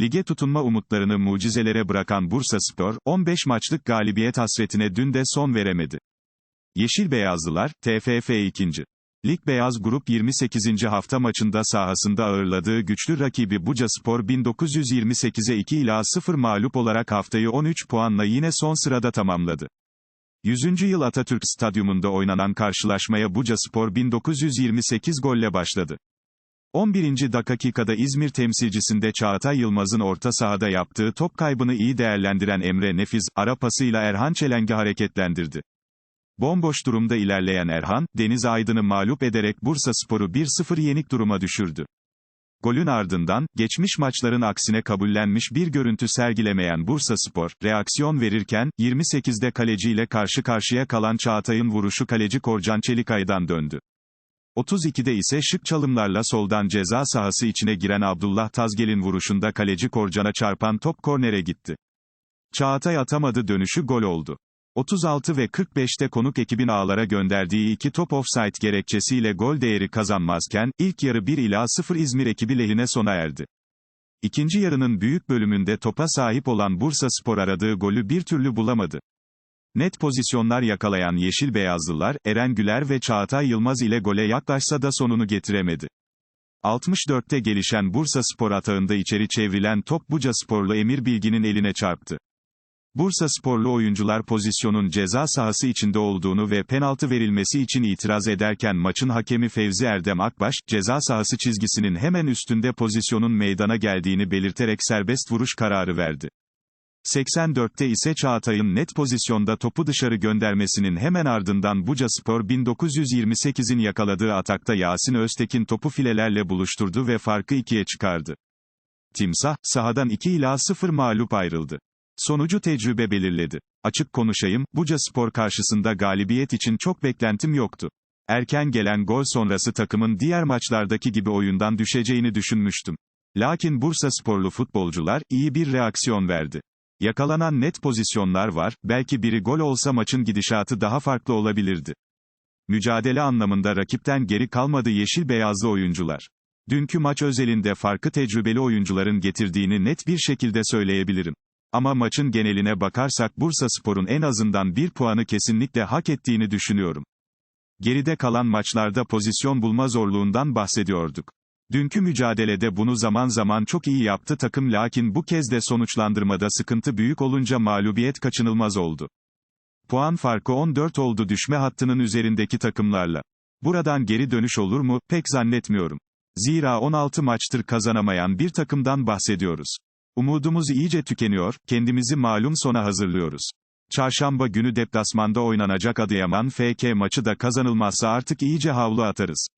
Lige tutunma umutlarını mucizelere bırakan Bursaspor, 15 maçlık galibiyet hasretine dün de son veremedi. Yeşil Beyazlılar, TFF 2. Lig Beyaz Grup 28. hafta maçında sahasında ağırladığı güçlü rakibi Bucaspor 1928'e 2 ila 0 mağlup olarak haftayı 13 puanla yine son sırada tamamladı. 100. yıl Atatürk Stadyumunda oynanan karşılaşmaya Bucaspor 1928 golle başladı. 11. dakikada İzmir temsilcisinde Çağatay Yılmaz'ın orta sahada yaptığı top kaybını iyi değerlendiren Emre Nefiz, ara pasıyla Erhan Çelenk'i hareketlendirdi. Bomboş durumda ilerleyen Erhan, Deniz Aydın'ı mağlup ederek Bursaspor'u 1-0 yenik duruma düşürdü. Golün ardından, geçmiş maçların aksine kabullenmiş bir görüntü sergilemeyen Bursaspor, reaksiyon verirken, 28'de kaleciyle karşı karşıya kalan Çağatay'ın vuruşu kaleci Korcan Çelikay'dan döndü. 32'de ise şık çalımlarla soldan ceza sahası içine giren Abdullah Tazgel'in vuruşunda kaleci Korcan'a çarpan top kornere gitti. Çağatay atamadı dönüşü gol oldu. 36 ve 45'te konuk ekibin ağlara gönderdiği iki top offside gerekçesiyle gol değeri kazanmazken, ilk yarı 1 ila 0 İzmir ekibi lehine sona erdi. İkinci yarının büyük bölümünde topa sahip olan Bursa Spor aradığı golü bir türlü bulamadı. Net pozisyonlar yakalayan Yeşil Beyazlılar, Eren Güler ve Çağatay Yılmaz ile gole yaklaşsa da sonunu getiremedi. 64'te gelişen Bursa Spor atağında içeri çevrilen top Buca Sporlu Emir Bilgin'in eline çarptı. Bursa sporlu oyuncular pozisyonun ceza sahası içinde olduğunu ve penaltı verilmesi için itiraz ederken maçın hakemi Fevzi Erdem Akbaş, ceza sahası çizgisinin hemen üstünde pozisyonun meydana geldiğini belirterek serbest vuruş kararı verdi. 84'te ise Çağatay'ın net pozisyonda topu dışarı göndermesinin hemen ardından Bucaspor 1928'in yakaladığı atakta Yasin Öztekin topu filelerle buluşturdu ve farkı ikiye çıkardı. Timsah, sahadan 2 ila 0 mağlup ayrıldı. Sonucu tecrübe belirledi. Açık konuşayım, Buca Spor karşısında galibiyet için çok beklentim yoktu. Erken gelen gol sonrası takımın diğer maçlardaki gibi oyundan düşeceğini düşünmüştüm. Lakin Bursa sporlu futbolcular, iyi bir reaksiyon verdi. Yakalanan net pozisyonlar var, belki biri gol olsa maçın gidişatı daha farklı olabilirdi. Mücadele anlamında rakipten geri kalmadı yeşil beyazlı oyuncular. Dünkü maç özelinde farkı tecrübeli oyuncuların getirdiğini net bir şekilde söyleyebilirim. Ama maçın geneline bakarsak Bursaspor'un en azından bir puanı kesinlikle hak ettiğini düşünüyorum. Geride kalan maçlarda pozisyon bulma zorluğundan bahsediyorduk. Dünkü mücadelede bunu zaman zaman çok iyi yaptı takım lakin bu kez de sonuçlandırmada sıkıntı büyük olunca mağlubiyet kaçınılmaz oldu. Puan farkı 14 oldu düşme hattının üzerindeki takımlarla. Buradan geri dönüş olur mu, pek zannetmiyorum. Zira 16 maçtır kazanamayan bir takımdan bahsediyoruz. Umudumuz iyice tükeniyor, kendimizi malum sona hazırlıyoruz. Çarşamba günü deplasmanda oynanacak Adıyaman FK maçı da kazanılmazsa artık iyice havlu atarız.